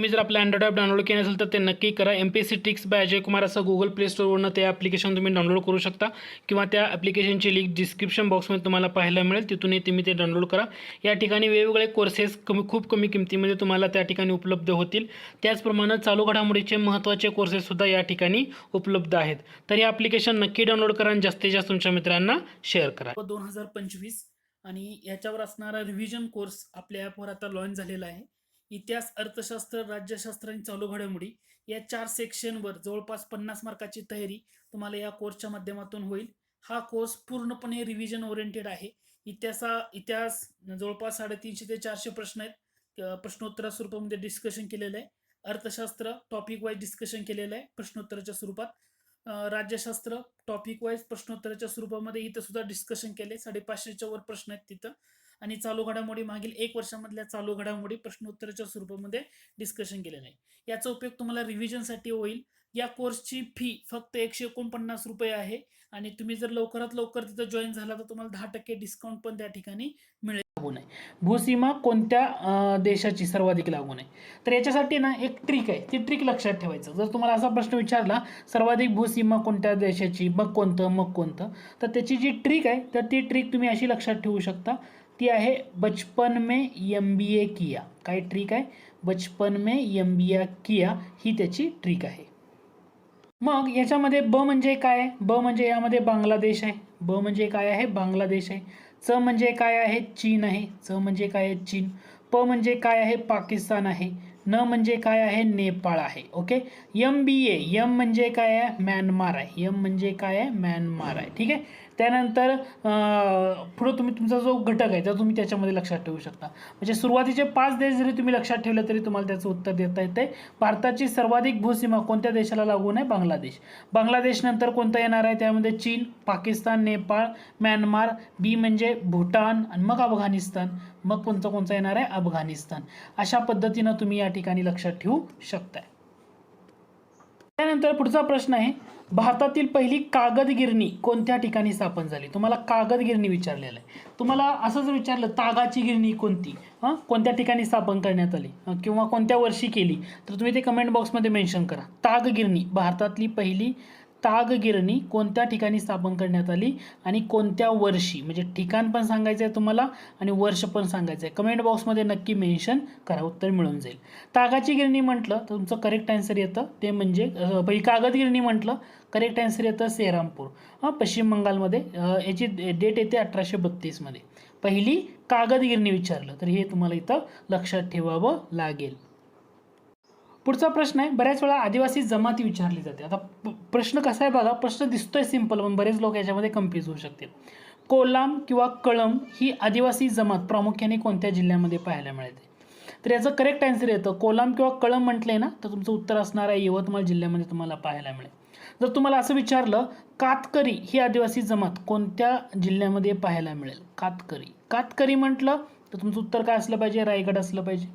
तुम्ही जर आपलं अँड्रॉइड ॲप डाउनलोड केलं असेल तर ते नक्की करा. M P C tricks by Ajay Kumar असं गुगल प्ले स्टोअरवरनं ते ॲप्लिकेशन तुम्ही डाउनलोड करू शकता. किंवा त्या ॲप्लिकेशनची लिंक डिस्क्रिप्शन बॉक्समध्ये तुम्हाला पाहायला मिळेल. तिथूनही तुम्ही ते डाउनलोड करा. या ठिकाणी वेगवेगळे कोर्सेस कमी खूप कमी किमतीमध्ये तुम्हाला त्या ठिकाणी उपलब्ध होतील. त्याचप्रमाणे चालू घडामोडीचे महत्त्वाचे कोर्सेससुद्धा या ठिकाणी उपलब्ध आहेत. तर हे ॲप्लिकेशन नक्की डाउनलोड करा आणि जास्तीत जास्त तुमच्या मित्रांना शेअर करा. दोन हजार पंचवीस आणि याच्यावर असणारा रिव्हिजन कोर्स आपल्या ॲपवर आता लॉन्च झालेला आहे. इतिहास अर्थशास्त्र राज्यशास्त्र आणि चालू घडामोडी या चार सेक्शनवर जवळपास पन्नास मार्काची तयारी तुम्हाला या कोर्सच्या माध्यमातून होईल. हा कोर्स पूर्णपणे रिव्हिजन ओरिएंटेड आहे. इतिहासा इतिहास जवळपास साडेतीनशे ते चारशे प्रश्न आहेत. प्रश्नोत्तरा स्वरूपामध्ये डिस्कशन केलेलं आहे. अर्थशास्त्र टॉपिक वाईज डिस्कशन केलेलं आहे प्रश्नोत्तराच्या स्वरूपात. राज्यशास्त्र टॉपिक वाईज प्रश्नोत्तराच्या स्वरूपामध्ये इथं सुद्धा डिस्कशन केले साडेपाचशेच्या वर प्रश्न आहेत तिथं. आणि चालू घडामोडी मागील एक वर्षामधल्या चालू घडामोडी प्रश्नोत्तराच्या स्वरूपामध्ये डिस्कशन केलेलं आहे. याचा उपयोग तुम्हाला रिव्हिजनसाठी होईल. या कोर्सची फी फक्त एकशे एकोणपन्नास रुपये आहे. आणि तुम्ही जर लवकरात लवकर तिथं जॉईन झाला तर तुम्हाला दहा टक्के डिस्काउंट पण त्या ठिकाणी मिळेल. लागू नये. भूसीमा कोणत्या देशाची सर्वाधिक लागू नये? तर याच्यासाठी ना एक ट्रिक आहे. ती ट्रिक लक्षात ठेवायचं. जर तुम्हाला असा प्रश्न विचारला सर्वाधिक भूसीमा कोणत्या देशाची मग कोणतं मग कोणतं? तर त्याची जी ट्रिक आहे तर ती ट्रिक तुम्ही अशी लक्षात ठेवू शकता. ती आहे बचपन में एम बी ए किया. काय ट्रिक आहे? बचपन में एम बी ए किया ही त्याची ट्रिक आहे. मग याच्यामध्ये ब म्हणजे काय? आहे ब म्हणजे यामध्ये बांगलादेश आहे. ब म्हणजे काय आहे? बांगलादेश आहे. च म्हणजे काय आहे? चीन आहे. च म्हणजे काय आहे? चीन. प म्हणजे काय आहे? पाकिस्तान आहे. न म्हणजे काय आहे? नेपाळ आहे. Okay? M B A M म्हणजे काय आहे? म्यानमार आहे. यम म्हणजे काय आहे? म्यानमार आहे. ठीक आहे? त्यानंतर पुढं तुम्ही तुमचा जो घटक आहे तो तुम्ही त्याच्यामध्ये लक्षात ठेवू शकता. म्हणजे सुरुवातीचे पाच देश जरी तुम्ही लक्षात ठेवले तरी तुम्हाला त्याचं उत्तर देता येते भारताची सर्वाधिक भूसीमा कोणत्या देशाला लागून आहे? बांगलादेश. बांगलादेश नंतर कोणता येणार आहे? त्यामध्ये चीन पाकिस्तान नेपाळ म्यानमार बी म्हणजे भूटान आणि मग अफगाणिस्तान. मग कोणतं कोणता येणार आहे? अफगाणिस्तान. अशा पद्धतीनं तुम्ही या ठिकाणी लक्षात ठेवू शकताय. त्यानंतर पुढचा प्रश्न आहे भारतातील पहिली कागद गिरणी कोणत्या ठिकाणी स्थापन झाली? तुम्हाला कागद गिरणी विचारलेलं आहे. तुम्हाला असं जर विचारलं तागाची गिरणी कोणती? हां? कोणत्या ठिकाणी स्थापन करण्यात आली? किंवा कोणत्या वर्षी केली? तर तुम्ही ते कमेंट बॉक्समध्ये मेन्शन करा. ताग गिरणी भारतातली पहिली ताग गिरणी कोणत्या ठिकाणी स्थापन करण्यात आली आणि कोणत्या वर्षी? म्हणजे ठिकाण पण सांगायचं आहे तुम्हाला आणि वर्ष पण सांगायचं आहे कमेंट बॉक्समध्ये नक्की मेन्शन करा उत्तर मिळून जाईल. तागाची गिरणी म्हटलं तर तुमचं करेक्ट आन्सर येतं. ते म्हणजे पहिली कागद गिरणी म्हटलं करेक्ट आन्सर येतं सेरामपूर हां पश्चिम बंगालमध्ये याची डेट येते अठराशे बत्तीसमध्ये पहिली कागद गिरणी विचारलं तर हे तुम्हाला इथं लक्षात ठेवावं लागेल. पुढचा प्रश्न आहे बऱ्याच वेळा आदिवासी जमाती विचारली जाते. आता प्रश्न कसा आहे बघा प्रश्न दिसतोय सिंपल पण बरेच लोक याच्यामध्ये कन्फ्यूज होऊ शकतील कोलाम किंवा कळम ही आदिवासी जमात प्रामुख्याने कोणत्या जिल्ह्यामध्ये पाहायला मिळते? तर याचं करेक्ट आन्सर येतं. कोलाम किंवा कळम म्हटलंय ना तर तुमचं उत्तर असणार आहे यवतमाळ जिल्ह्यामध्ये तुम्हाला पाहायला मिळेल. जर तुम्हाला असं विचारलं कातकरी ही आदिवासी जमात कोणत्या जिल्ह्यामध्ये पाहायला मिळेल? कातकरी. कातकरी म्हटलं तर तुमचं उत्तर काय असलं पाहिजे? रायगड असलं पाहिजे.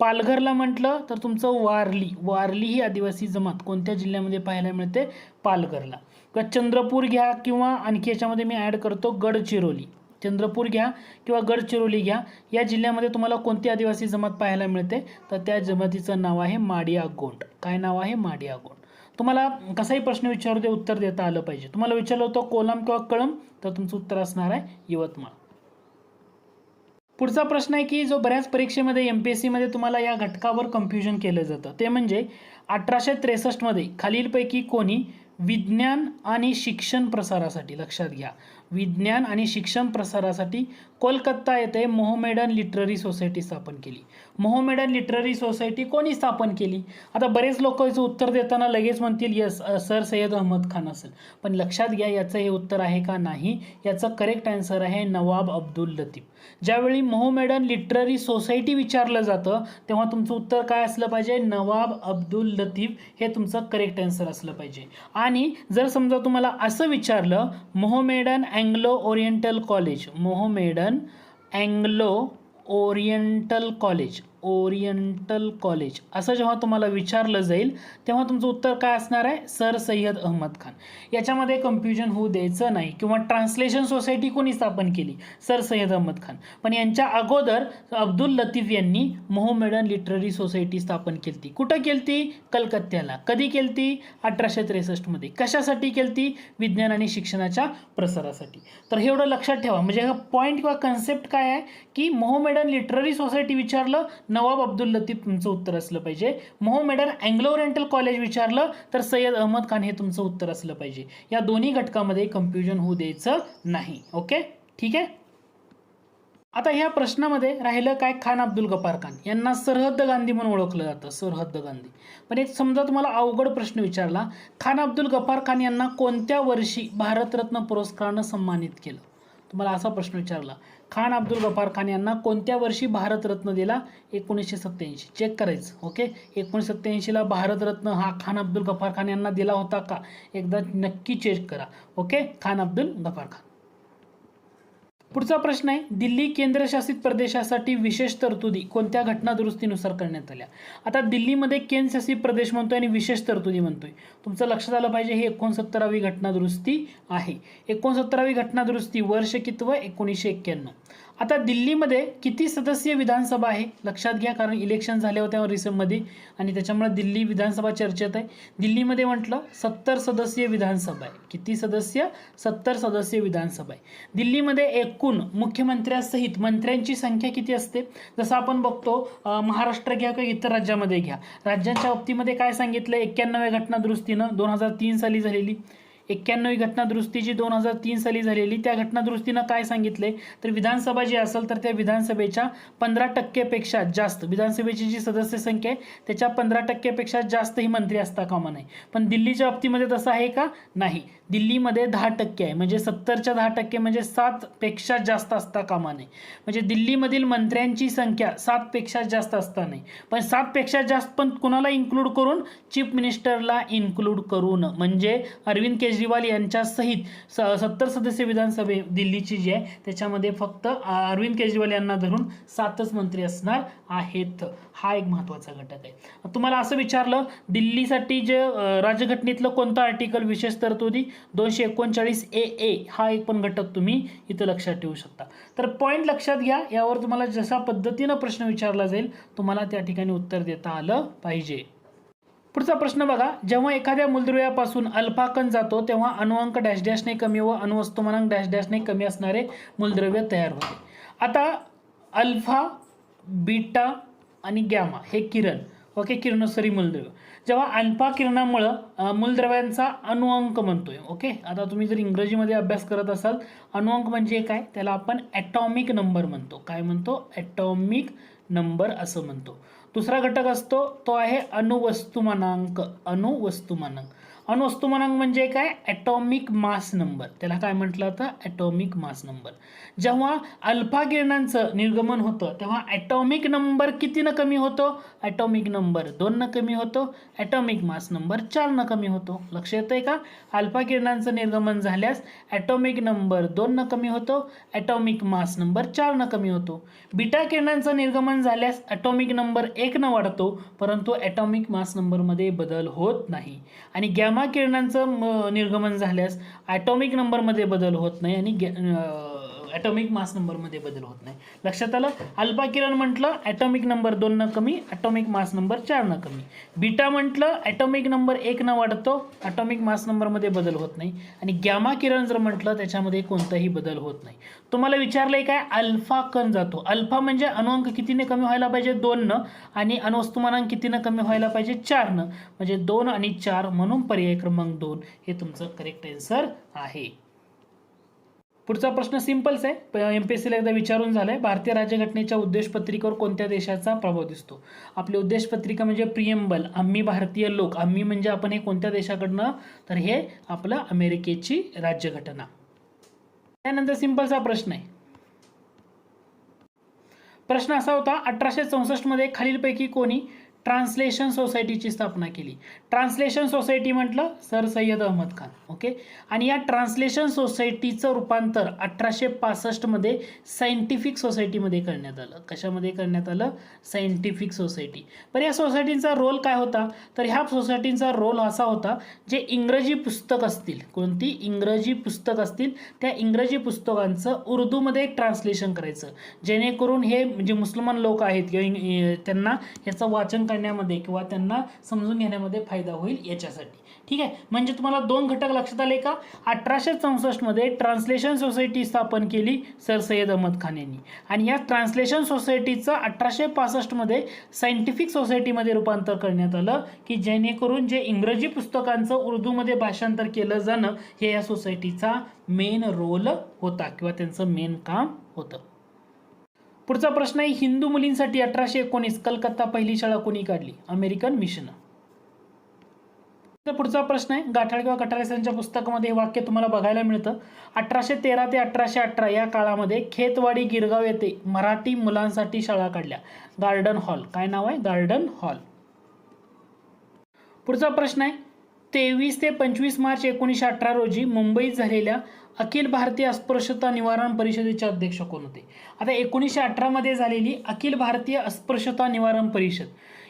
पालघरला म्हटलं तर तुमचं वारली वारली ही आदिवासी जमात. कोणत्या जिल्ह्यामध्ये पाहायला मिळते? पालघरला. किंवा चंद्रपूर घ्या किंवा आणखी याच्यामध्ये मी ॲड करतो गडचिरोली. चंद्रपूर घ्या किंवा गडचिरोली घ्या. या जिल्ह्यामध्ये तुम्हाला कोणती आदिवासी जमात पाहायला मिळते? तर त्या जमातीचं नाव आहे माडिया गोंड. काय नाव आहे? माडिया गोंड. तुम्हाला कसाही प्रश्न विचारू दे उत्तर देता आलं पाहिजे. तुम्हाला विचारलं होतं कोलम किंवा कळम तर तुमचं उत्तर असणार आहे यवतमाळ. पुढचा प्रश्न आहे की जो बऱ्याच परीक्षेमध्ये एम पी एस सीमध्ये तुम्हाला या घटकावर कन्फ्युजन केलं जातं. ते म्हणजे अठराशे त्रेसष्टमध्ये खालीलपैकी कोणी विज्ञान आणि शिक्षण प्रसारासाठी लक्षात घ्या. विज्ञान आणि शिक्षण प्रसारासाठी कोलकाता येथे मोहमेडन लिटररी सोसायटी स्थापन केली. मोहमेडन लिटररी सोसायटी कोणी स्थापन केली? आता बरेच लोक याचं उत्तर देताना लगेच म्हणतील यस सर सय्यद अहमद खान असेल. पण लक्षात घ्या याचं हे उत्तर आहे का नाही? याचं करेक्ट आन्सर आहे नवाब अब्दुल लतीफ. ज्यावेळी मोहमेडन लिटररी सोसायटी विचारलं जातं तेव्हा तुमचं उत्तर काय असलं पाहिजे? नवाब अब्दुल लतीफ हे तुमचं करेक्ट आन्सर असलं पाहिजे. आणि जर समजा तुम्हाला असं विचारलं Mohammedan Anglo Oriental College Mohammedan Anglo Oriental College Oriental College. असं जेव्हा तुम्हाला विचारलं जाईल तेव्हा तुमचं उत्तर काय असणार आहे? सर सय्यद अहमद खान. याच्यामध्ये कन्फ्युजन होऊ द्यायचं नाही किंवा ट्रान्सलेशन सोसायटी कोणी स्थापन केली? सर सय्यद अहमद खान. पण यांच्या अगोदर अब्दुल लतीफ यांनी मोहमेडन लिटररी सोसायटी स्थापन केली कुठं केलती? कलकत्त्याला. कधी केलती? अठराशे त्रेसष्टमध्ये कशासाठी केलती? विज्ञान आणि शिक्षणाच्या प्रसारासाठी. तर हे एवढं लक्षात ठेवा. म्हणजे हा पॉईंट किंवा कन्सेप्ट काय आहे? की मोहमेडन लिटररी सोसायटी विचारलं नवाब अब्दुल लतीफ तुमचं उत्तर असलं पाहिजे. मोहमेडन अँग्लो ओरिएंटल कॉलेज विचारलं तर सय्यद अहमद खान हे तुमचं उत्तर असलं पाहिजे. या दोन्ही घटकामध्ये कन्फ्युजन होऊ द्यायचं नाही. ओके? ठीक आहे? आता ह्या प्रश्नामध्ये राहिलं काय खान अब्दुल गफार खान. यांना सरहद्द गांधी म्हणून ओळखलं जातं सरहद्द गांधी. पण एक समजा तुम्हाला अवघड प्रश्न विचारला खान अब्दुल गफार खान यांना कोणत्या वर्षी भारतरत्न पुरस्कारानं सन्मानित केलं? तुम्हाला असा प्रश्न विचारला खान अब्दुल गफार खान यांना कोणत्या वर्षी भारतरत्न दिला? एकोणीसशे सत्त्याऐंशी. चेक करायचं ओके एकोणीसशे सत्त्याऐंशीला भारतरत्न हा खान अब्दुल गफार खान यांना दिला होता का? एकदा नक्की चेक करा ओके खान अब्दुल गफार खान. पुढचा प्रश्न आहे दिल्ली केंद्रशासित प्रदेशासाठी विशेष तरतुदी कोणत्या घटना दुरुस्तीनुसार करण्यात आल्या? आता दिल्लीमध्ये केंद्रशासित प्रदेश म्हणतोय आणि विशेष तरतुदी म्हणतोय. तुमचं लक्षात आलं पाहिजे ही एकोणसत्तरावी घटना दुरुस्ती आहे. एकोणसत्तरावी घटना दुरुस्ती वर्ष कितवं? एकोणीसशे एक्क्याण्णव. आता दिल्लीमध्ये किती सदस्यीय विधानसभा आहे? लक्षात घ्या कारण इलेक्शन झाले होते रिसेंटमध्ये आणि त्याच्यामुळे दिल्ली विधानसभा चर्चेत आहे. दिल्लीमध्ये म्हटलं सत्तर सदस्यीय विधानसभा आहे. किती सदस्य सत्तर सदस्यीय विधानसभा आहे. दिल्लीमध्ये एकूण मुख्यमंत्र्यासहित मंत्र्यांची संख्या किती असते? जसं आपण बघतो महाराष्ट्र घ्या किंवा इतर राज्यामध्ये घ्या. राज्यांच्या बाबतीमध्ये काय सांगितलं? एक्क्याण्णव्या घटना दुरुस्तीनं दोन हजार तीन साली झालेली. एक्क्याण्णवी घटनादुरुस्ती जी दोन हजार तीन साली झालेली त्या घटनादुरुस्तीनं काय सांगितले तर विधानसभा जी असेल तर त्या विधानसभेच्या पंधरा टक्केपेक्षा जास्त विधानसभेची जी सदस्य संख्या आहे त्याच्या पंधरा टक्केपेक्षा जास्त ही मंत्री असता कामा नाही पण दिल्लीच्या बाबतीमध्ये तसं आहे का? नाही. दिल्लीमध्ये दहा टक्के आहे. म्हणजे सत्तरच्या दहा टक्के म्हणजे सातपेक्षा जास्त असता कामा नये. म्हणजे दिल्लीमधील मंत्र्यांची संख्या सातपेक्षा जास्त असता नाही. पण सातपेक्षा जास्त पण कुणाला इन्क्लूड करून? चीफ मिनिस्टरला इन्क्लूड करून. म्हणजे अरविंद केजरीवाल केजरीवाल यांच्यासहित स सत्तर सदस्य विधानसभे दिल्लीची जी आहे त्याच्यामध्ये फक्त अरविंद केजरीवाल यांना धरून सातच मंत्री असणार आहेत. हा एक महत्त्वाचा घटक आहे. तुम्हाला असं विचारलं दिल्लीसाठी जे राज्यघटनेतलं कोणतं आर्टिकल विशेष तरतुदी दोनशे एकोणचाळीस ए ए हा एक पण घटक तुम्ही इथं लक्षात ठेवू शकता. तर पॉईंट लक्षात घ्या यावर तुम्हाला जशा पद्धतीनं प्रश्न विचारला जाईल तुम्हाला त्या ठिकाणी उत्तर देता आलं पाहिजे. पुढचा प्रश्न बघा. जेव्हा एखाद्या मूलद्रव्यापासून अल्फा कण जातो तेव्हा अणुअंक डॅश डॅशने कमी व अणुवस्तुमानांक डॅश डॅशने कमी असणारे मूलद्रव्य तयार होते. आता अल्फा बीटा आणि गॅमा हे किरण. ओके किरणोत्सरी मूलद्रव्य. जेव्हा अल्फा किरणामुळं मूलद्रव्यांचा अणुअंक म्हणतोय ओके आता तुम्ही जर इंग्रजीमध्ये अभ्यास करत असाल अणुअंक म्हणजे काय? त्याला आपण ॲटॉमिक नंबर म्हणतो. काय म्हणतो? ॲटॉमिक नंबर असं म्हणतो. दुसरा घटक असतो तो आहे अणुवस्तुमानांक अणुवस्तुमानांक. अणुवस्तुमानांक म्हणजे काय? ॲटॉमिक मास नंबर त्याला काय म्हटलं जातं ॲटॉमिक मास नंबर जेव्हा अल्फा किरणांचं निर्गमन होतं तेव्हा ॲटॉमिक नंबर कितीनं कमी होतो? ॲटॉमिक नंबर दोननं कमी होतो. ॲटॉमिक मास नंबर चारनं कमी होतो. लक्ष येतं आहे का? अल्फा किरणांचं निर्गमन झाल्यास ॲटॉमिक नंबर दोननं कमी होतो. ॲटॉमिक मास नंबर चारनं कमी होतो. बीटा किरणांचं निर्गमन झाल्यास ॲटॉमिक नंबर एकनं वाढतो परंतु ॲटॉमिक मास नंबरमध्ये बदल होत नाही. आणि गॅ गॅमा किरणांचं म, निर्गमन झाल्यास ॲटॉमिक नंबरमध्ये बदल होत नाही आणि गॅ ॲटॉमिक मास नंबरमध्ये बदल होत नाही. लक्षात आलं? अल्फा किरण म्हटलं ॲटॉमिक नंबर दोननं कमी ॲटॉमिक मास नंबर चारनं कमी. बीटा म्हटलं ॲटॉमिक नंबर एकनं वाढतो ॲटॉमिक मास नंबरमध्ये बदल होत नाही. आणि गॅमा किरण जर म्हटलं त्याच्यामध्ये कोणताही बदल होत नाही. तुम्हाला विचारलंय काय? अल्फा कण जातो. अल्फा म्हणजे अणुअंक कितीने कमी व्हायला पाहिजे? दोननं आणि अणुवस्तुमानांक कितीनं कमी व्हायला पाहिजे? चारनं म्हणजे दोन आणि चार म्हणून पर्याय क्रमांक दोन हे तुमचं करेक्ट आन्सर आहे. पुढचा प्रश्न सिम्पल्स आहे. एम पी एस सीला एकदा विचारून झालाय. भारतीय राज्यघटनेच्या उद्देशपत्रिकेवर कोणत्या देशाचा प्रभाव दिसतो? आपली उद्देशपत्रिका म्हणजे प्रियंबल आम्ही भारतीय लोक. आम्ही म्हणजे आपण हे कोणत्या देशाकडनं? तर हे आपलं अमेरिकेची राज्यघटना. त्यानंतर सिम्पलचा प्रश्न आहे. प्रश्न असा होता अठराशे चौसष्टमध्ये खालीलपैकी कोणी? ट्रान्सलेशन सोसायटीची स्थापना केली. ट्रान्सलेशन सोसायटी म्हटलं सर सय्यद अहमद खान ओके आणि या ट्रान्सलेशन सोसायटीचं रूपांतर अठराशे पासष्टमध्ये सायंटिफिक सोसायटीमध्ये करण्यात आलं. कशामध्ये करण्यात आलं? सायंटिफिक सोसायटी पण या सोसायटीचा रोल काय होता? तर ह्या सोसायटींचा रोल असा होता जे इंग्रजी पुस्तक असतील कोणती? इंग्रजी पुस्तक असतील त्या इंग्रजी पुस्तकांचं उर्दूमध्ये ट्रान्सलेशन करायचं. जेणेकरून हे जे मुसलमान लोक आहेत किंवा त्यांना याचं वाचन करण्यामध्ये किंवा त्यांना समजून घेण्यामध्ये फायदा होईल याच्यासाठी. ठीक आहे? म्हणजे तुम्हाला दोन घटक लक्षात आले का? अठराशे चौसष्टमध्ये ट्रान्सलेशन सोसायटी स्थापन केली सर सय्यद अहमद खान यांनी. आणि या ट्रान्सलेशन सोसायटीचं अठराशे पासष्टमध्ये सायंटिफिक सोसायटीमध्ये रूपांतर करण्यात आलं की जेणेकरून जे इंग्रजी पुस्तकांचं उर्दूमध्ये भाषांतर केलं जाणं हे या सोसायटीचा मेन रोल होता किंवा त्यांचं मेन काम होतं. पुढचा प्रश्न आहे हिंदू मुलींसाठी अठराशे एकोणीस कलकत्ता पहिली शाळा कोणी काढली? American mission. तर पुढचा प्रश्न आहे गाठाळ किंवा कटारेसांच्या पुस्तकामध्ये हे वाक्य तुम्हाला बघायला मिळतं. अठराशे तेरा ते अठराशे अठरा या काळामध्ये खेतवाडी गिरगाव येथे मराठी मुलांसाठी शाळा काढल्या. Garden hall. काय नाव आहे? Garden hall. पुढचा प्रश्न आहे तेवीस ते पंचवीस मार्च एकोणीसशे अठरा रोजी मुंबईत झालेल्या अखिल भारतीय अस्पृश्यता निवारण परिषदेचे अध्यक्ष कोण होते? आता एकोणीसशे अठरामध्ये झालेली अखिल भारतीय अस्पृश्यता निवारण परिषद.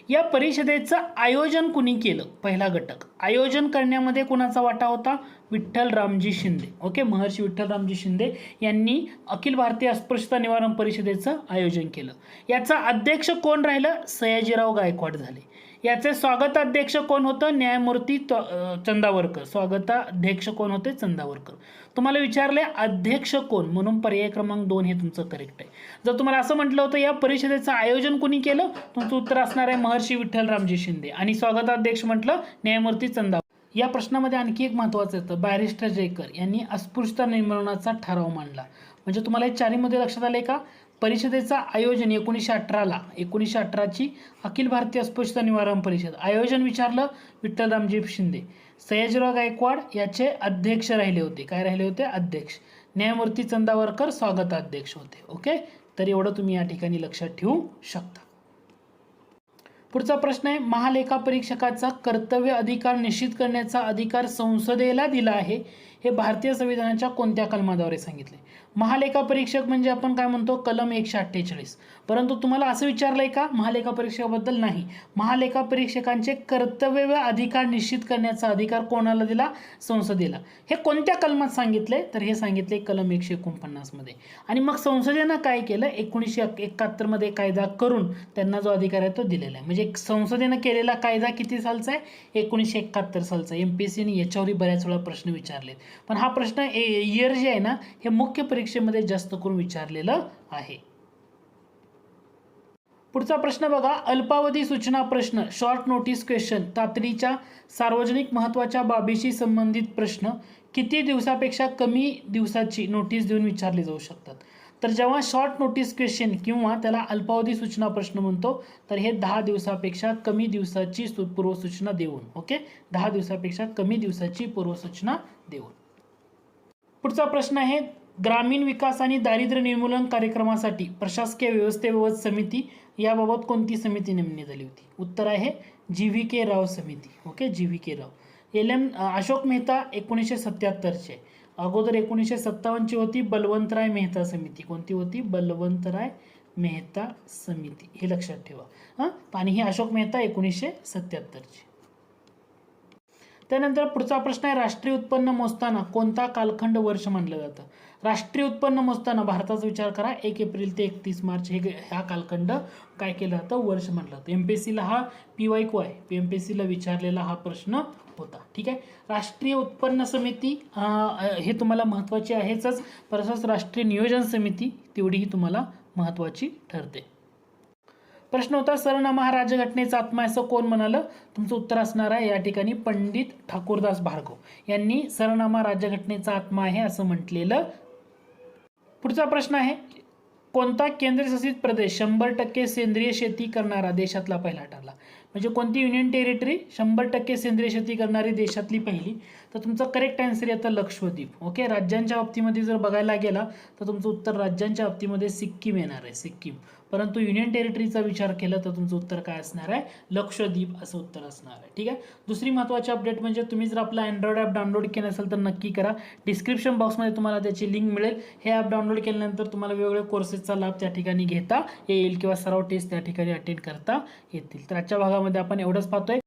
या परिषदेचं आयोजन कुणी केलं? पहिला घटक. आयोजन करण्यामध्ये कुणाचा वाटा होता? विठ्ठल रामजी शिंदे. ओके? महर्षी विठ्ठल रामजी शिंदे यांनी अखिल भारतीय अस्पृश्यता निवारण परिषदेचं आयोजन केलं. याचा अध्यक्ष कोण राहिलं? सयाजीराव गायकवाड झाले. याचे स्वागताध्यक्ष कोण होतं? न्यायमूर्ती चंदावरकर. स्वागताध्यक्ष कोण होते? चंदावरकर. तुम्हाला विचारले अध्यक्ष कोण? म्हणून पर्याय क्रमांक दोन हे तुमचं करेक्ट आहे. जर तुम्हाला असं म्हटलं होतं या परिषदेचं आयोजन कोणी केलं? तुमचं उत्तर असणार आहे महर्षी विठ्ठल रामजी शिंदे. आणि स्वागताध्यक्ष म्हटलं न्यायमूर्ती चंदावर या प्रश्नामध्ये आणखी एक महत्त्वाचं येतं. बॅरिस्टर जयकर यांनी अस्पृश्यता निर्मूलनाचा ठराव मांडला. म्हणजे तुम्हाला हे चारीमध्ये लक्षात आले का? परिषदेचं आयोजन एकोणीसशे अठराला एकोणीसशे अठराची अखिल भारतीय अस्पृश्यता निवारण परिषद. आयोजन विचारलं विठ्ठलरामजी शिंदे. सयाजीराव गायकवाड याचे अध्यक्ष राहिले होते. काय राहिले होते? अध्यक्ष. न्यायमूर्ती चंदावरकर स्वागताध्यक्ष होते. ओके? तर एवढं तुम्ही या ठिकाणी लक्षात ठेवू शकता. पुढचा प्रश्न आहे महालेखा परीक्षकाचा कर्तव्य अधिकार निश्चित करण्याचा अधिकार संसदेला दिला आहे. हे भारतीय संविधानाच्या कोणत्या कलमाद्वारे सांगितले? महालेखा परीक्षक म्हणजे आपण काय म्हणतो? कलम एकशे अठ्ठेचाळीस. परंतु तुम्हाला असं विचारलंय का? महालेखा परीक्षकाबद्दल नाही. महालेखा परीक्षकांचे कर्तव्य व अधिकार निश्चित करण्याचा अधिकार कोणाला दिला? संसदेला. हे कोणत्या कलमात सांगितले? तर हे सांगितले कलम एकशे एकोणपन्नासमध्ये आणि मग संसदेनं काय केलं? एकोणीसशे एकाहत्तरमध्ये कायदा करून त्यांना जो अधिकार आहे तो दिलेला आहे. म्हणजे संसदेनं केलेला कायदा किती सालचा आहे? एकोणीसशे एकाहत्तर सालचा. एम पी सीने याच्यावरही बऱ्याच वेळा प्रश्न विचारलेत. पण हा प्रश्न इयर जे आहे ना हे मुख्य परीक्षेमध्ये जास्त करून विचारलेलं आहे. पुढचा प्रश्न बघा. अल्पावधी सूचना प्रश्न शॉर्ट नोटीस क्वेश्चन तातडीच्या सार्वजनिक महत्त्वाच्या बाबीशी संबंधित प्रश्न किती दिवसापेक्षा कमी दिवसाची नोटीस देऊन विचारले जाऊ शकतात? तर जेव्हा शॉर्ट नोटीस क्वेश्चन किंवा त्याला अल्पावधी सूचना प्रश्न म्हणतो तर हे दहा दिवसापेक्षा कमी दिवसाची पूर्वसूचना देऊन ओके दहा दिवसापेक्षा कमी दिवसाची पूर्वसूचना देऊन. पुढचा प्रश्न आहे ग्रामीण विकास आणि दारिद्र्य निर्मूलन कार्यक्रमासाठी प्रशासकीय व्यवस्थेबाबत समिती याबाबत कोणती समिती नेमण्यात आली होती? उत्तर आहे जी व्ही के राव समिती. Okay? G V K Rao. L M Ashok Mehta एकोणीसशे सत्याहत्तरचे. अगोदर एकोणीसशे सत्तावन्नची होती बलवंतराय मेहता समिती. कोणती होती? बलवंतराय मेहता समिती. हे लक्षात ठेवा. हां? आणि ही अशोक मेहता एकोणीसशे सत्याहत्तरची. त्यानंतर पुढचा प्रश्न आहे राष्ट्रीय उत्पन्न मोजताना कोणता कालखंड वर्ष मानलं जातं? राष्ट्रीय उत्पन्न मोजताना भारताचा विचार करा एक एप्रिल ते एकतीस मार्च हे हा कालखंड काय केलं जातं? वर्ष म्हटलं जातं. एम पी एस सीला हा पी वाय क्यू आहे. पी एम पी एस सीला विचारलेला हा प्रश्न होता. ठीक आहे? राष्ट्रीय उत्पन्न समिती हे तुम्हाला महत्त्वाची आहेच तसंच राष्ट्रीय नियोजन समिती तेवढीही तुम्हाला महत्त्वाची ठरते. प्रश्न होता सरनामा हा राज्यघटनेचा आत्मा असं कोण म्हणालं? तुमचं उत्तर असणार आहे या ठिकाणी पंडित ठाकूरदास भार्गव यांनी सरनामा राज्यघटनेचा आत्मा आहे असं म्हटलेलं. पुढचा प्रश्न आहे कोणता केंद्रशासित प्रदेश शंभर टक्के सेंद्रिय शेती करणारा देशातला पहिला ठरला? म्हणजे कोणती युनियन टेरिटरी शंभर टक्के सेंद्रिय शेती करणारी देशातली पहिली? तर तुमचं करेक्ट आन्सर येतं लक्षद्वीप. ओके राज्यांच्या बाबतीमध्ये जर बघायला गेला तर तुमचं उत्तर राज्यांच्या बाबतीमध्ये सिक्कीम येणार आहे सिक्कीम. परंतु युनियन टेरिटरीचा विचार केला तर तुमचं उत्तर काय असणार आहे? लक्षद्वीप असं उत्तर असणार आहे. ठीक आहे? दुसरी महत्त्वाची अपडेट म्हणजे तुम्ही जर आपला अँड्रॉइड ॲप डाउनलोड केलं असेल तर नक्की करा. डिस्क्रिप्शन बॉक्समध्ये तुम्हाला त्याची लिंक मिळेल. हे ॲप डाउनलोड केल्यानंतर तुम्हाला वेगवेगळ्या कोर्सेसचा लाभ त्या ठिकाणी घेता. येईल किंवा सराव टेस्ट त्या ठिकाणी अटेंड करता येतील. तर आजच्या भागामध्ये आपण एवढंच पाहतोय.